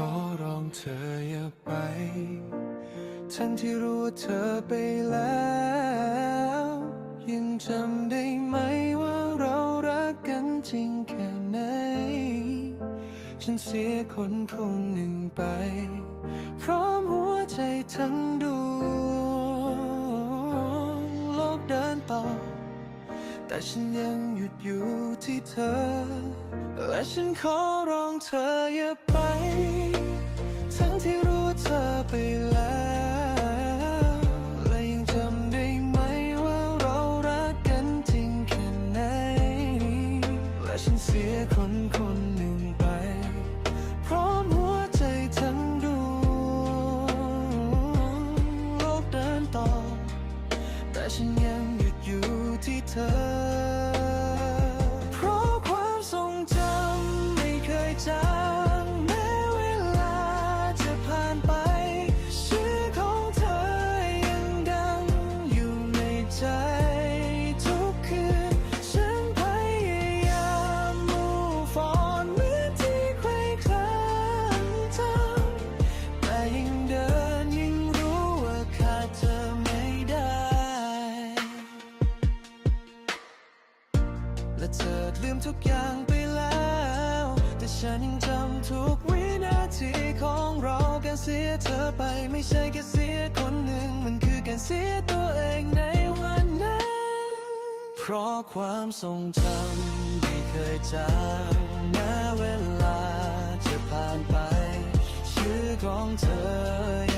ขอร้องเธออย่าไป ทั้งที่รู้ว่าเธอไปแล้ว ยังจำได้ไหมว่าเรารักกันจริงแค่ไหน ฉันเสียคนคนหนึ่งไป พร้อมหัวใจทั้งดวงโลกเดินต่อ แต่ฉันยังหยุดอยู่ที่เธอ และฉันขอร้องเธออย่าไป ทั้งที่รู้เธอไปแล้ว และยังจำได้ไหมว่าเรารักกันจริงแค่ไหน และฉันเสียคนคนหนึ่งไป พร้อมหัวใจทั้งดวงโลกเดินต่อ แต่ฉันยัง และเธอลืมทุกอย่างไปแล้ว แต่ฉันยังจำทุกวินาทีของเราการเสียเธอไปไม่ใช่แค่เสียคนหนึ่ง มันคือการเสียตัวเองในวันนั้น เพราะความทรงจำไม่เคยจางแม้เวลาจะผ่านไป ชื่อของเธอ